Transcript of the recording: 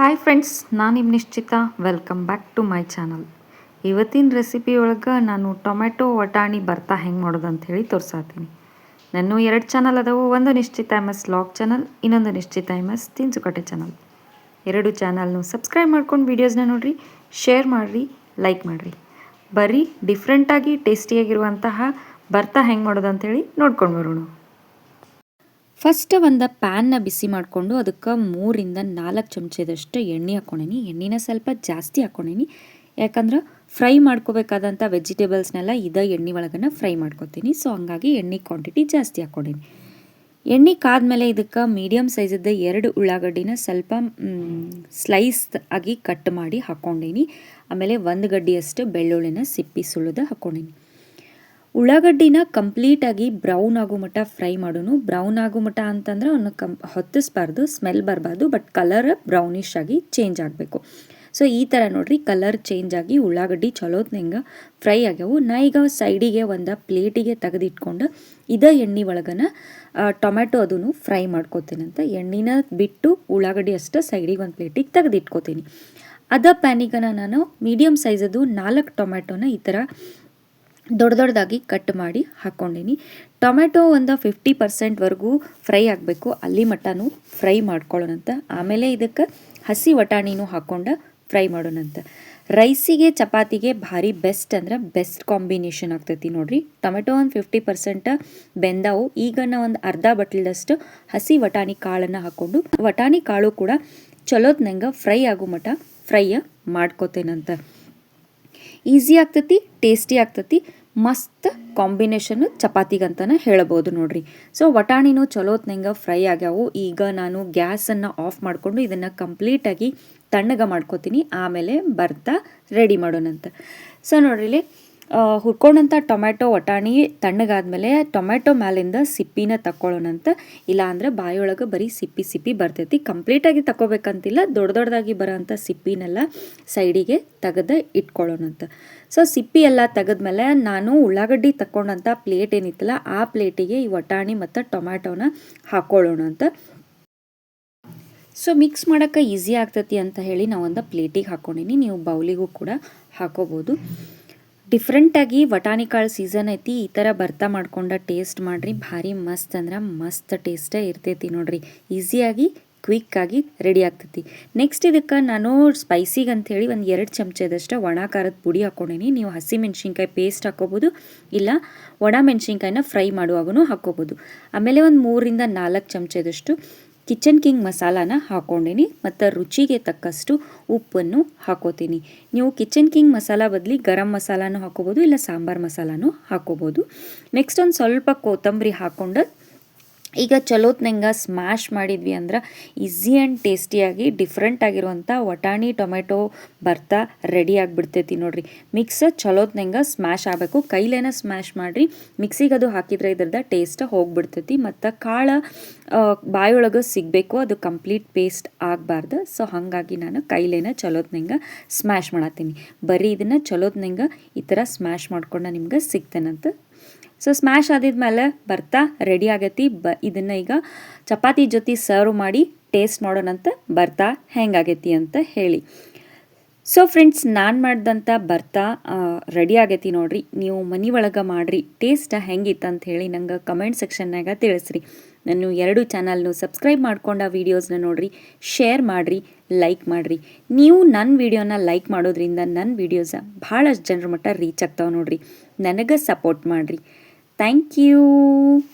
Hi friends ನಾನು ನಿಮ್ಮ Nishchita. Welcome back to my channel ಇವತ್ತಿನ ರೆಸಿಪಿ ಒಳಗೆ ನಾನು ಟೊಮೆಟೊ ವಟಾಣಿ ಬರ್ತಾ ಹೆಂಗೆ ಮಾಡೋದು ಅಂತ ಹೇಳಿ ತೋರ್ಸಾತೀನಿ ನಾನು ಎರಡು ಚಾನಲ್ ಅದಾವು, ಒಂದು ನಿಶ್ಚಿತ ಎಂ ಎಸ್ ಲಾಗ್ ಚಾನಲ್ ಇನ್ನೊಂದು ನಿಶ್ಚಿತ ಎಂ ಎಸ್ ತಿನ್ಸುಕಟ್ಟೆ ಚಾನಲ್ ಎರಡು ಚಾನಲ್ನು ಸಬ್ಸ್ಕ್ರೈಬ್ ಮಾಡ್ಕೊಂಡು ವೀಡಿಯೋಸ್ನ ನೋಡಿರಿ ಶೇರ್ ಮಾಡಿರಿ ಲೈಕ್ ಮಾಡಿರಿ. ಬರೀ ಡಿಫ್ರೆಂಟಾಗಿ ಟೇಸ್ಟಿಯಾಗಿರುವಂತಹ ಬರ್ತಾ ಹೆಂಗೆ ಮಾಡೋದು ಅಂತೇಳಿ ನೋಡ್ಕೊಂಡು ಬರೋಣ. ಫಸ್ಟ್ ಒಂದು ಪ್ಯಾನ್ನ ಬಿಸಿ ಮಾಡಿಕೊಂಡು ಅದಕ್ಕೆ ಮೂರಿಂದ ನಾಲ್ಕು ಚಮಚದಷ್ಟು ಎಣ್ಣೆ ಹಾಕ್ಕೊಂಡೀನಿ ಎಣ್ಣೆನ ಸ್ವಲ್ಪ ಜಾಸ್ತಿ ಹಾಕ್ಕೊಂಡೀನಿ ಯಾಕಂದ್ರೆ ಫ್ರೈ ಮಾಡ್ಕೋಬೇಕಾದಂಥ ವೆಜಿಟೇಬಲ್ಸ್ನೆಲ್ಲ ಇದೇ ಎಣ್ಣೆ ಒಳಗನ ಫ್ರೈ ಮಾಡ್ಕೊತೀನಿ. ಸೊ ಹಂಗಾಗಿ ಎಣ್ಣೆ ಕ್ವಾಂಟಿಟಿ ಜಾಸ್ತಿ ಹಾಕ್ಕೊಂಡೀನಿ ಎಣ್ಣೆ ಕಾದ್ಮೇಲೆ ಇದಕ್ಕೆ ಮೀಡಿಯಮ್ ಸೈಜದ್ದು ಎರಡು ಉಳ್ಳಾಗಡ್ಡಿನ ಸ್ವಲ್ಪ ಸ್ಲೈಸ್ ಆಗಿ ಕಟ್ ಮಾಡಿ ಹಾಕ್ಕೊಂಡೀನಿ ಆಮೇಲೆ ಒಂದು ಗಡ್ಡಿಯಷ್ಟು ಬೆಳ್ಳುಳ್ಳಿನ ಸಿಪ್ಪಿ ಸುಳಿದು ಹಾಕ್ಕೊಂಡೀನಿ ಉಳ್ಳಾಗಡ್ಡಿನ ಕಂಪ್ಲೀಟಾಗಿ ಬ್ರೌನ್ ಆಗೋ ಮಟ್ಟ ಫ್ರೈ ಮಾಡೋನು. ಬ್ರೌನ್ ಆಗೋ ಮಟ್ಟ ಅಂತಂದ್ರೆ ಅವನ್ನ ಕಂ, ಹೊತ್ತಿಸ್ಬಾರ್ದು ಸ್ಮೆಲ್ ಬರಬಾರ್ದು ಬಟ್ ಕಲರ್ ಬ್ರೌನಿಶ್ ಆಗಿ ಚೇಂಜ್ ಆಗಬೇಕು. ಸೊ ಈ ಥರ ನೋಡ್ರಿ ಕಲರ್ ಚೇಂಜ್ ಆಗಿ ಉಳ್ಳಾಗಡ್ಡಿ ಚಲೋತ್ನಂಗೆ ಫ್ರೈ ಆಗ್ಯಾವು. ನಾ ಈಗ ಸೈಡಿಗೆ ಒಂದು ಪ್ಲೇಟಿಗೆ ತೆಗೆದಿಟ್ಕೊಂಡು ಇದ ಎಣ್ಣೆ ಒಳಗನ ಟೊಮ್ಯಾಟೊ ಅದನ್ನು ಫ್ರೈ ಮಾಡ್ಕೋತೀನಂತ ಎಣ್ಣೆನ ಬಿಟ್ಟು ಉಳ್ಳಾಗಡ್ಡಿ ಅಷ್ಟು ಸೈಡಿಗೆ ಒಂದು ಪ್ಲೇಟಿಗೆ ತೆಗೆದಿಟ್ಕೋತೀನಿ. ಅದ ಪ್ಯಾನಿಗನ ನಾನು ಮೀಡಿಯಮ್ ಸೈಜದು ನಾಲ್ಕು ಟೊಮ್ಯಾಟೊನ ಈ ಥರ ದೊಡ್ಡ ದೊಡ್ಡದಾಗಿ ಕಟ್ ಮಾಡಿ ಹಾಕ್ಕೊಂಡಿನಿ ಟೊಮೆಟೊ ಒಂದು ಫಿಫ್ಟಿ ಪರ್ಸೆಂಟ್ವರೆಗೂ ಫ್ರೈ ಆಗಬೇಕು. ಅಲ್ಲಿ ಮಟ್ಟನೂ ಫ್ರೈ ಮಾಡ್ಕೊಳ್ಳೋಣಂತ. ಆಮೇಲೆ ಇದಕ್ಕೆ ಹಸಿ ವಟಾಣಿನೂ ಹಾಕ್ಕೊಂಡು ಫ್ರೈ ಮಾಡೋಣಂತ. ರೈಸಿಗೆ ಚಪಾತಿಗೆ ಭಾರಿ ಬೆಸ್ಟ್ ಅಂದ್ರೆ ಬೆಸ್ಟ್ ಕಾಂಬಿನೇಷನ್ ಆಗ್ತೈತಿ ನೋಡ್ರಿ. ಟೊಮೆಟೊ ಒಂದು ಫಿಫ್ಟಿ ಪರ್ಸೆಂಟ್ ಬೆಂದವು. ಈಗ ನಾ ಒಂದು ಅರ್ಧ ಬಟ್ಲದಷ್ಟು ಹಸಿ ವಟಾಣಿ ಕಾಳನ್ನು ಹಾಕ್ಕೊಂಡು ವಟಾಣಿ ಕಾಳು ಕೂಡ ಚಲೋತ್ನಂಗೆ ಫ್ರೈ ಆಗೋ ಮಟ ಫ್ರೈಯ ಮಾಡ್ಕೋತೇನಂತ. ಈಸಿ ಆಗ್ತೈತಿ, ಟೇಸ್ಟಿ ಆಗ್ತೈತಿ. ಮಸ್ತ್ ಕಾಂಬಿನೇಷನ್ ಚಪಾತಿಗಂತನ ಹೇಳ್ಬೋದು ನೋಡ್ರಿ. ಸೊ ವಟಾಣಿನೂ ಚಲೋತ್ನಂಗೆ ಫ್ರೈ ಆಗ್ಯಾವು. ಈಗ ನಾನು ಗ್ಯಾಸನ್ನು ಆಫ್ ಮಾಡಿಕೊಂಡು ಇದನ್ನು ಕಂಪ್ಲೀಟಾಗಿ ತಣ್ಣಗೆ ಮಾಡ್ಕೋತೀನಿ. ಆಮೇಲೆ ಬರ್ತಾ ರೆಡಿ ಮಾಡೋಣಂತ. ಸೊ ನೋಡ್ರಿ ಹುರ್ಕೊಂಡಂಥ ಟೊಮೆಟೊ ವಟಾಣಿ ತಣ್ಣಗಾದ್ಮೇಲೆ ಟೊಮೆಟೊ ಮ್ಯಾಲಿಂದ ಸಿಪ್ಪಿನ ತಕ್ಕೊಳ್ಳೋಣಂತ. ಇಲ್ಲ ಬಾಯಿಯೊಳಗೆ ಬರೀ ಸಿಪ್ಪಿ ಸಿಪ್ಪಿ ಬರ್ತೈತಿ. ಕಂಪ್ಲೀಟಾಗಿ ತಗೋಬೇಕಂತಿಲ್ಲ ದೊಡ್ಡ ದೊಡ್ಡದಾಗಿ ಬರೋಂಥ ಸಿಪ್ಪಿನೆಲ್ಲ ಸೈಡಿಗೆ ತೆಗೆದು ಇಟ್ಕೊಳ್ಳೋಣಂತ. ಸೊ ಸಿಪ್ಪಿ ಎಲ್ಲ ತೆಗೆದ್ಮೇಲೆ ನಾನು ಉಳ್ಳಾಗಡ್ಡಿ ತಕ್ಕೊಂಡಂಥ ಪ್ಲೇಟ್ ಏನಿತ್ತಲ್ಲ, ಆ ಪ್ಲೇಟಿಗೆ ಈ ವಟಾಣಿ ಮತ್ತು ಟೊಮ್ಯಾಟೊನ ಹಾಕ್ಕೊಳ್ಳೋಣ ಅಂತ ಸೊ ಮಿಕ್ಸ್ ಮಾಡೋಕ್ಕೆ ಈಸಿ ಆಗ್ತೈತಿ ಅಂತ ಹೇಳಿ ನಾವೊಂದು ಪ್ಲೇಟಿಗೆ ಹಾಕ್ಕೊಂಡಿನಿ ನೀವು ಬೌಲಿಗೂ ಕೂಡ ಹಾಕೋಬೋದು. ಡಿಫ್ರೆಂಟಾಗಿ ವಟಾಣಿ ಕಾಳು ಸೀಸನ್ ಐತಿ, ಈ ಥರ ಬರ್ತಾ ಮಾಡ್ಕೊಂಡ ಟೇಸ್ಟ್ ಮಾಡಿರಿ, ಭಾರಿ ಮಸ್ತ್ ಅಂದ್ರೆ ಮಸ್ತ್ ಟೇಸ್ಟೇ ಇರ್ತೈತಿ ನೋಡ್ರಿ. ಈಸಿಯಾಗಿ ಕ್ವಿಕ್ಕಾಗಿ ರೆಡಿ ಆಗ್ತೈತಿ. ನೆಕ್ಸ್ಟ್ ಇದಕ್ಕೆ ನಾನು ಸ್ಪೈಸಿಗೆ ಅಂಥೇಳಿ ಒಂದು ಎರಡು ಚಮಚದಷ್ಟು ಒಣ ಖಾರದ ಪುಡಿ ಹಾಕ್ಕೊಂಡೀನಿ ನೀವು ಹಸಿ ಮೆಣಸಿನ್ಕಾಯಿ ಪೇಸ್ಟ್ ಹಾಕೋಬೋದು, ಇಲ್ಲ ಒಣ ಮೆಣಸಿನ್ಕಾಯಿನ ಫ್ರೈ ಮಾಡುವಾಗೂ ಹಾಕ್ಕೋಬೋದು ಆಮೇಲೆ ಒಂದು ಮೂರಿಂದ ನಾಲ್ಕು ಚಮಚದಷ್ಟು ಕಿಚನ್ ಕಿಂಗ್ ಮಸಾಲಾನ ಹಾಕೊಂಡಿನಿ ಮತ್ತು ರುಚಿಗೆ ತಕ್ಕಷ್ಟು ಉಪ್ಪನ್ನು ಹಾಕೋತೀನಿ. ನೀವು ಕಿಚನ್ ಕಿಂಗ್ ಮಸಾಲ ಬದಲಿ ಗರಂ ಮಸಾಲಾನು ಹಾಕೋಬೋದು ಇಲ್ಲ ಸಾಂಬಾರು ಮಸಾಲಾನು ಹಾಕೋಬೋದು. ನೆಕ್ಸ್ಟ್ ಒಂದು ಸ್ವಲ್ಪ ಕೊತ್ತಂಬರಿ ಹಾಕ್ಕೊಂಡು ಈಗ ಚಲೋತ್ನಂಗೆ ಸ್ಮ್ಯಾಶ್ ಮಾಡಿದ್ವಿ ಅಂದ್ರೆ ಈಸಿ ಆ್ಯಂಡ್ ಟೇಸ್ಟಿಯಾಗಿ ಡಿಫ್ರೆಂಟ್ ಆಗಿರುವಂಥ ವಟಾಣಿ, ಟೊಮೆಟೊ ಬರ್ತಾ ರೆಡಿ ಆಗಿಬಿಡ್ತೈತಿ ನೋಡ್ರಿ. ಮಿಕ್ಸ್ ಚಲೋತ್ನಂಗೆ ಸ್ಮ್ಯಾಶ್ ಆಗಬೇಕು. ಕೈಲೇನ ಸ್ಮ್ಯಾಶ್ ಮಾಡಿರಿ. ಮಿಕ್ಸಿಗೆ ಅದು ಹಾಕಿದ್ರೆ ಇದ್ರದ ಟೇಸ್ಟ್ ಹೋಗ್ಬಿಡ್ತೈತಿ ಮತ್ತು ಕಾಳು ಬಾಯೊಳಗೆ ಸಿಗಬೇಕು. ಅದು ಕಂಪ್ಲೀಟ್ ಪೇಸ್ಟ್ ಆಗಬಾರ್ದು. ಸೊ ಹಾಗಾಗಿ ನಾನು ಕೈಲೇನ ಚಲೋತ್ನಂಗೆ ಸ್ಮ್ಯಾಶ್ ಮಾಡತ್ತೀನಿ ಬರೀ ಇದನ್ನು ಚಲೋತ್ನಂಗೆ ಈ ಥರ ಸ್ಮ್ಯಾಶ್ ಮಾಡ್ಕೊಂಡು ನಿಮ್ಗೆ ಸಿಗ್ತೇನಂತ ಸೊ ಸ್ಮ್ಯಾಶ್ ಆದಿದ್ಮೇಲೆ ಬರ್ತಾ ರೆಡಿ ಆಗೈತಿ. ಬ, ಇದನ್ನು ಈಗ ಚಪಾತಿ ಜೊತೆ ಸರ್ವ್ ಮಾಡಿ ಟೇಸ್ಟ್ ಮಾಡೋಣಂತ ಬರ್ತಾ ಹೆಂಗಾಗೈತಿ ಅಂತ ಹೇಳಿ. ಸೊ ಫ್ರೆಂಡ್ಸ್ ನಾನು ಮಾಡ್ದಂಥ ಬರ್ತಾ ರೆಡಿ ಆಗೈತಿ ನೋಡ್ರಿ. ನೀವು ಮನೆ ಒಳಗೆ ಮಾಡಿರಿ. ಟೇಸ್ಟ್ ಹೆಂಗಿತ್ತು ಅಂತ ಹೇಳಿ ನಂಗೆ ಕಮೆಂಟ್ ಸೆಕ್ಷನ್ನಾಗ ತಿಳಿಸ್ರಿ. ನಾನು ಎರಡು ಚಾನಲ್ನು ಸಬ್ಸ್ಕ್ರೈಬ್ ಮಾಡ್ಕೊಂಡ ವೀಡಿಯೋಸ್ನ ನೋಡ್ರಿ. ಶೇರ್ ಮಾಡಿರಿ ಲೈಕ್ ಮಾಡಿರಿ. ನೀವು ನನ್ನ ವೀಡಿಯೋನ ಲೈಕ್ ಮಾಡೋದ್ರಿಂದ ನನ್ನ ವೀಡಿಯೋಸ ಭಾಳಷ್ಟು ಜನರ ಮಟ್ಟ ರೀಚ್ ಆಗ್ತಾವೆ ನೋಡ್ರಿ. ನನಗೆ ಸಪೋರ್ಟ್ ಮಾಡಿರಿ. Thank you.